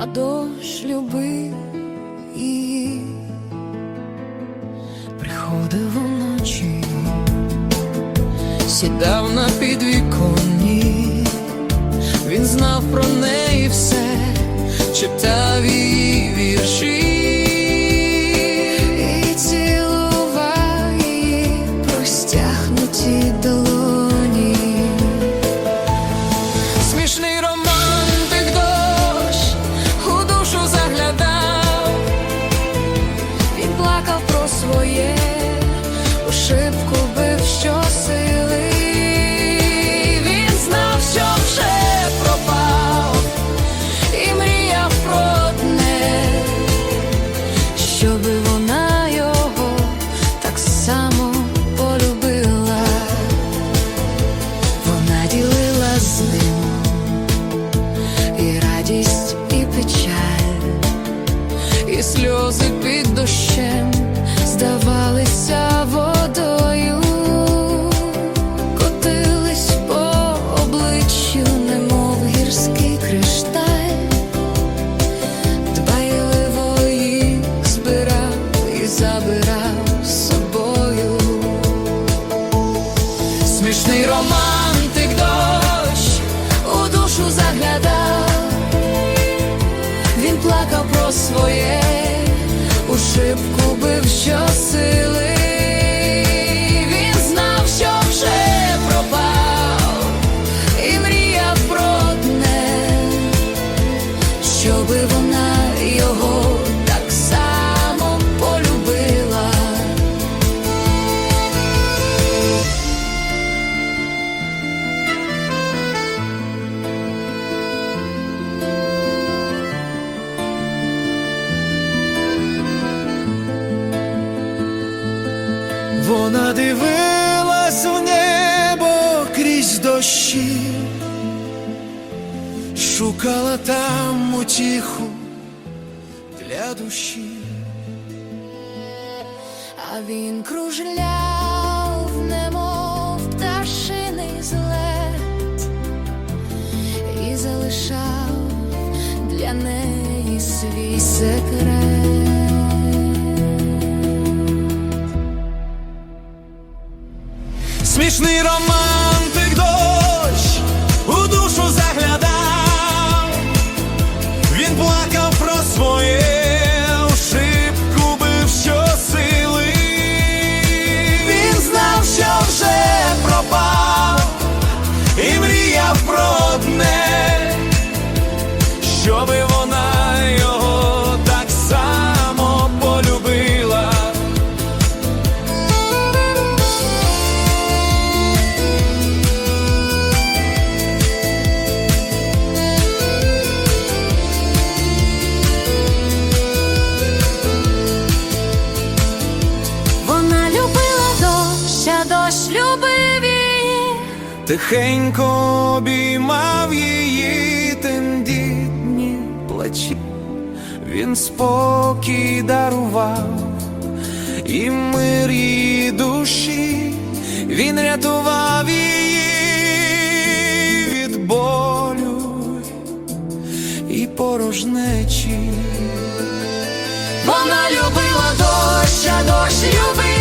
а дощ любив її, приходив вночі, сідав на підвіконні, він знав про неї все, читав її вірші. Плакав про своє, у шибку під дощем здавалися водою, котились по обличчю, немов гірський кришталь, дбайливо їх збирав і забирав Вона дивилась в небо крізь дощі, шукала там утіху для душі. А він кружляв, немов пташиний злет, і залишав для неї свій секрет. Смішний романтик дощ у душу заглядав, він плакав про своє, шибку бив щосили. Він знав, що вже пропав, і мріяв про одне, щоби Тихенько обіймав її тендітні плечі, він спокій дарував і мир її душі, він рятував її від болю і порожнечі. Вона любила дощ, а дощ любив